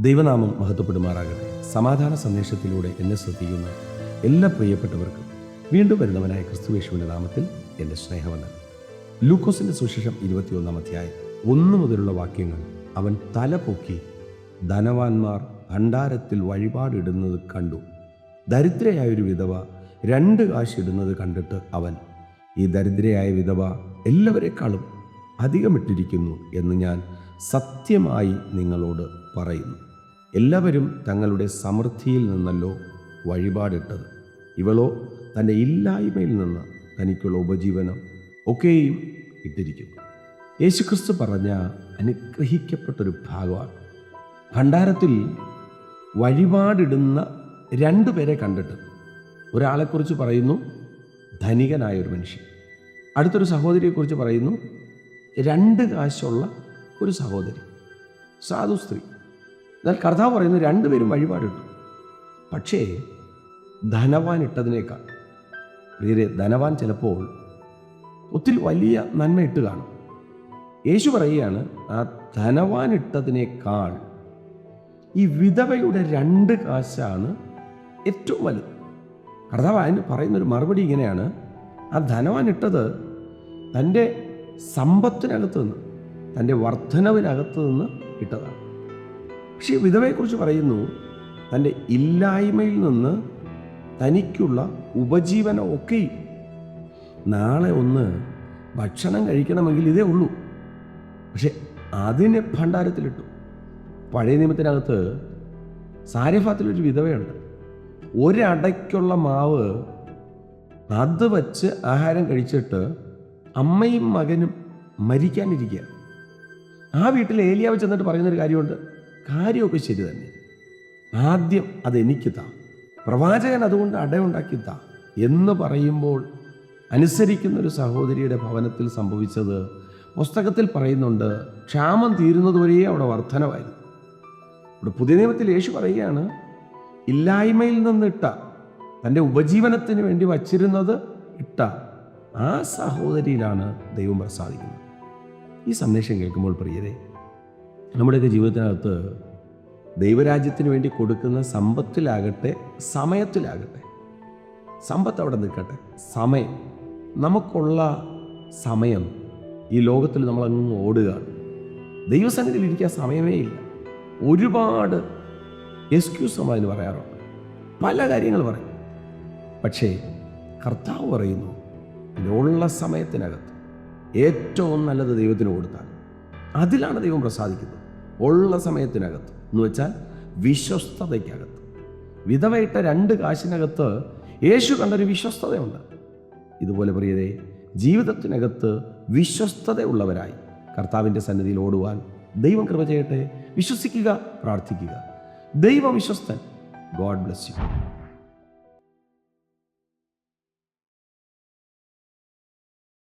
ദൈവനാമം മഹത്വപ്പെടുമാറാകട്ടെ. സമാധാന സന്ദേശത്തിലൂടെ എന്നെ ശ്രദ്ധിക്കുന്ന എല്ലാ പ്രിയപ്പെട്ടവർക്കും വീണ്ടും വരുന്നവനായ ക്രിസ്തുവേശുവിന്റെ നാമത്തിൽ എന്റെ സ്നേഹവന്ദനം. ലൂക്കോസിന്റെ സുശേഷം ഇരുപത്തിയൊന്നാം അധ്യായം ഒന്നു മുതലുള്ള വാക്യങ്ങൾ അവൻ തല പൊക്കി ധനവാന്മാർ ഭണ്ഡാരത്തിൽ വഴിപാടിടുന്നത് കണ്ടു. ദരിദ്രയായൊരു വിധവ രണ്ട് കാശിടുന്നത് കണ്ടിട്ട് അവൻ ഈ ദരിദ്രയായ വിധവ എല്ലാവരെക്കാളും അധികമിട്ടിരിക്കുന്നു എന്ന് ഞാൻ സത്യമായി നിങ്ങളോട് പറയുന്നു. എല്ലാവരും തങ്ങളുടെ സമൃദ്ധിയിൽ നിന്നല്ലോ വഴിപാടിട്ടത്. ഇവളോ തന്റെ ഇല്ലായ്മയിൽ നിന്ന് തനിക്കുള്ള ഉപജീവനം ഒക്കെയും ഇട്ടിരിക്കുന്നു. യേശുക്രിസ്തു പറഞ്ഞ അനുഗ്രഹിക്കപ്പെട്ടൊരു ഭാഗമാണ്. ഭണ്ഡാരത്തിൽ വഴിപാടിടുന്ന രണ്ടു പേരെ കണ്ടിട്ട് ഒരാളെക്കുറിച്ച് പറയുന്നു ധനികനായ ഒരു മനുഷ്യൻ. അടുത്തൊരു സഹോദരിയെക്കുറിച്ച് പറയുന്നു രണ്ട് കാശുള്ള ഒരു സഹോദരി സാധു സ്ത്രീ. എന്നാൽ കർത്താവ് പറയുന്നു രണ്ടുപേരും വഴിപാടുണ്ട് പക്ഷേ ധനവാൻ ഇട്ടതിനേക്കാൾ പ്രിയരെ ധനവാൻ ചിലപ്പോൾ ഒത്തിരി വലിയ നന്മ ഇട്ട് കാണും. യേശു പറയുകയാണ് ആ ധനവാൻ ഇട്ടതിനേക്കാൾ ഈ വിധവയുടെ രണ്ട് കാശാണ് ഏറ്റവും വലുത്. കർത്താവ് അതിന് പറയുന്നൊരു മറുപടി ഇങ്ങനെയാണ് ആ ധനവാൻ ഇട്ടത് തന്റെ സമ്പത്തിനകത്ത് നിന്ന് തന്റെ വർധനവിനകത്ത് നിന്ന് ഇട്ടതാണ്. പക്ഷേ വിധവയെക്കുറിച്ച് പറയുന്നു തന്റെ ഇല്ലായ്മയിൽ നിന്ന് തനിക്കുള്ള ഉപജീവനം ഒക്കെയും നാളെ ഒന്ന് ഭക്ഷണം കഴിക്കണമെങ്കിൽ ഇതേ ഉള്ളൂ. പക്ഷെ അതിനെ ഭണ്ഡാരത്തിലിട്ടു. പഴയ നിയമത്തിനകത്ത് സാരഫാത്തിലൊരു വിധവയുണ്ട്. ഒരടയ്ക്കുള്ള മാവ് അത് വച്ച് ആഹാരം കഴിച്ചിട്ട് അമ്മയും മകനും മരിക്കാനിരിക്കുക ആ വീട്ടിൽ ഏലിയാവ് ചെന്നിട്ട് പറയുന്നൊരു കാര്യമുണ്ട്. കാര്യമൊക്കെ ശരി തന്നെ. ആദ്യം അതെനിക്ക് താ. പ്രവാചകൻ അതുകൊണ്ട് അടയുണ്ടാക്കി താ. എന്ന് പറയുമ്പോൾ അനുസരിക്കുന്ന ഒരു സഹോദരിയുടെ ഭവനത്തിൽ സംഭവിച്ചത് പുസ്തകത്തിൽ പറയുന്നുണ്ട് ക്ഷാമം തീരുന്നതുവരെയേ അവിടെ വർധനമായിരുന്നു ഇവിടെ പുതിയ നിയമത്തിൽ യേശു പറയുകയാണ് ഇല്ലായ്മയിൽ നിന്നിട്ട തന്റെ ഉപജീവനത്തിന് വേണ്ടി വച്ചിരുന്നത് ഇട്ട ആ സഹോദരിയിലാണ് ദൈവം പ്രസാദിക്കുന്നത്. ഈ സന്ദേശം കേൾക്കുമ്പോൾ പ്രിയരെ നമ്മുടെയൊക്കെ ജീവിതത്തിനകത്ത് ദൈവരാജ്യത്തിന് വേണ്ടി കൊടുക്കുന്ന സമ്പത്തിലാകട്ടെ സമയത്തിലാകട്ടെ സമ്പത്ത് അവിടെ നിൽക്കട്ടെ. സമയം നമുക്കുള്ള സമയം ഈ ലോകത്തിൽ നമ്മളങ്ങ് ഓടുകയാണ്. ദൈവസന്നിധിയിൽ ഇരിക്കാൻ സമയമേ ഇല്ല. ഒരുപാട് എക്സ്ക്യൂസ് നമ്മൾ അതിന് പറയാറുണ്ട്. പല കാര്യങ്ങൾ പറയും. പക്ഷേ കർത്താവ് പറയുന്നു ഉള്ള സമയത്തിനകത്ത് ഏറ്റവും നല്ലത് ദൈവത്തിന് കൊടുത്താൽ അതിലാണ് ദൈവം പ്രസാദിക്കുന്നത്. ഉള്ള സമയത്തിനകത്ത്. എന്ന് വെച്ചാൽ വിശ്വസ്തതയ്ക്കകത്ത്. വിധവയിട്ട രണ്ട് കാശിനകത്ത് യേശു കണ്ടൊരു വിശ്വസ്തതയുണ്ട്. ഇതുപോലെ പ്രിയരെ ജീവിതത്തിനകത്ത് വിശ്വസ്തതയുള്ളവരായി കർത്താവിന്റെ സന്നിധിയിൽ ഓടുവാൻ ദൈവം കൃപ ചെയ്യട്ടെ. വിശ്വസിക്കുക പ്രാർത്ഥിക്കുക. ദൈവവിശ്വസ്തൻ. God bless you.